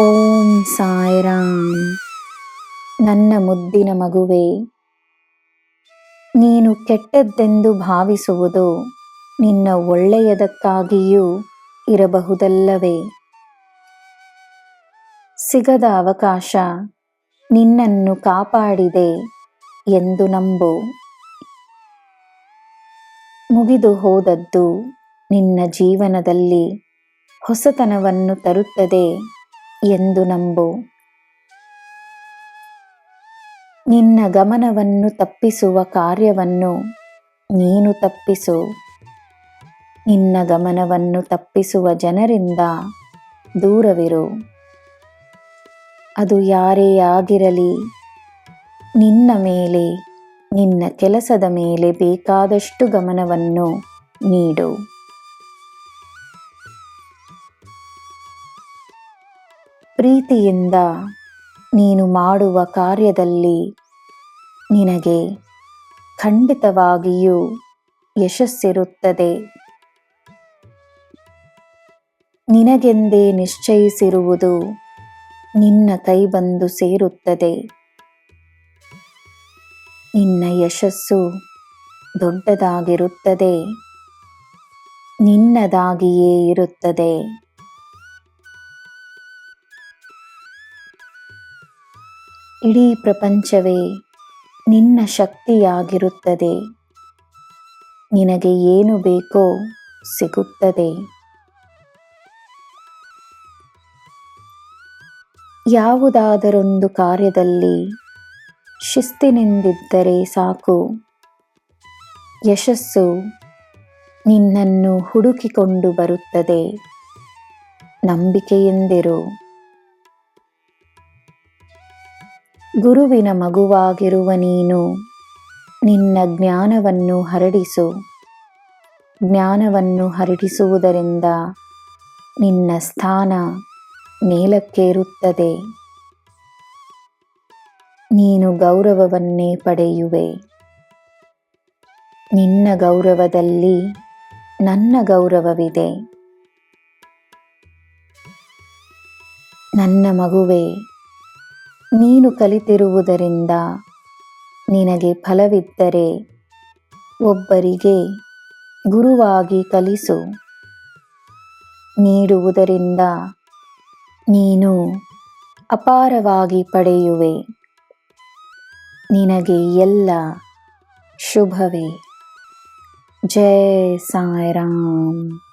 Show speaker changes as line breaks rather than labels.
ಓಂ ಸಾಯಿರಾಮ್. ನನ್ನ ಮುದ್ದಿನ ಮಗುವೆ, ನೀನು ಕೆಟ್ಟದ್ದೆಂದು ಭಾವಿಸುವುದು ನಿನ್ನ ಒಳ್ಳೆಯದಕ್ಕಾಗಿಯೂ ಇರಬಹುದಲ್ಲವೇ? ಸಿಗದ ಅವಕಾಶ ನಿನ್ನನ್ನು ಕಾಪಾಡಿದೆ ಎಂದು ನಂಬು. ಮುಗಿದು ಹೋದದ್ದು ನಿನ್ನ ಜೀವನದಲ್ಲಿ ಹೊಸತನವನ್ನು ತರುತ್ತದೆ. ಎಂದು ನಂಬು. ನಿನ್ನ ಗಮನವನ್ನು ತಪ್ಪಿಸುವ ಕಾರ್ಯವನ್ನು ನೀನು ತಪ್ಪಿಸು. ನಿನ್ನ ಗಮನವನ್ನು ತಪ್ಪಿಸುವ ಜನರಿಂದ ದೂರವಿರು. ಅದು ಯಾರೇ ಆಗಿರಲಿ, ನಿನ್ನ ಮೇಲೆ, ನಿನ್ನ ಕೆಲಸದ ಮೇಲೆ ಬೇಕಾದಷ್ಟು ಗಮನವನ್ನು ನೀಡು. ಪ್ರೀತಿಯಿಂದ ನೀನು ಮಾಡುವ ಕಾರ್ಯದಲ್ಲಿ ನಿನಗೆ ಖಂಡಿತವಾಗಿಯೂ ಯಶಸ್ಸಿರುತ್ತದೆ. ನಿನಗೆಂದೇ ನಿಶ್ಚಯಿಸಿರುವುದು ನಿನ್ನ ಕೈ ಬಂದು ಸೇರುತ್ತದೆ. ನಿನ್ನ ಯಶಸ್ಸು ದೊಡ್ಡದಾಗಿರುತ್ತದೆ. ನಿನ್ನದಾಗಿಯೇ ಇರುತ್ತದೆ. ಇಡೀ ಪ್ರಪಂಚವೇ ನಿನ್ನ ಶಕ್ತಿಯಾಗಿರುತ್ತದೆ. ನಿನಗೆ ಏನು ಬೇಕೋ ಸಿಗುತ್ತದೆ. ಯಾವುದಾದರೊಂದು ಕಾರ್ಯದಲ್ಲಿ ಶಿಸ್ತಿನಿಂದಿದ್ದರೆ ಸಾಕು. ಯಶಸ್ಸು ನಿನ್ನನ್ನು ಹುಡುಕಿಕೊಂಡು ಬರುತ್ತದೆ. ನಂಬಿಕೆಯಿಂದಿರು. ಗುರುವಿನ ಮಗುವಾಗಿರುವ ನೀನು, ನಿನ್ನ ಜ್ಞಾನವನ್ನು ಹರಡಿಸು. ಜ್ಞಾನವನ್ನು ಹರಡಿಸುವುದರಿಂದ ನಿನ್ನ ಸ್ಥಾನ ಮೇಲಕ್ಕೇರುತ್ತದೆ. ನೀನು ಗೌರವವನ್ನೇ ಪಡೆಯುವೆ. ನಿನ್ನ ಗೌರವದಲ್ಲಿ ನನ್ನ ಗೌರವವಿದೆ. ನನ್ನ ಮಗುವೆ ನೀನು ಕಲಿತಿರುವುದರಿಂದ ನಿನಗೆ ಫಲವಿದ್ದರೆ ಒಬ್ಬರಿಗೆ ಗುರುವಾಗಿ ಕಲಿಸು. ನೀಡುವುದರಿಂದ ನೀನು ಅಪಾರವಾಗಿ ಪಡೆಯುವೆ. ನಿನಗೆ ಎಲ್ಲ ಶುಭವೇ. ಜಯ ಸಾಯಿರಾಮ್.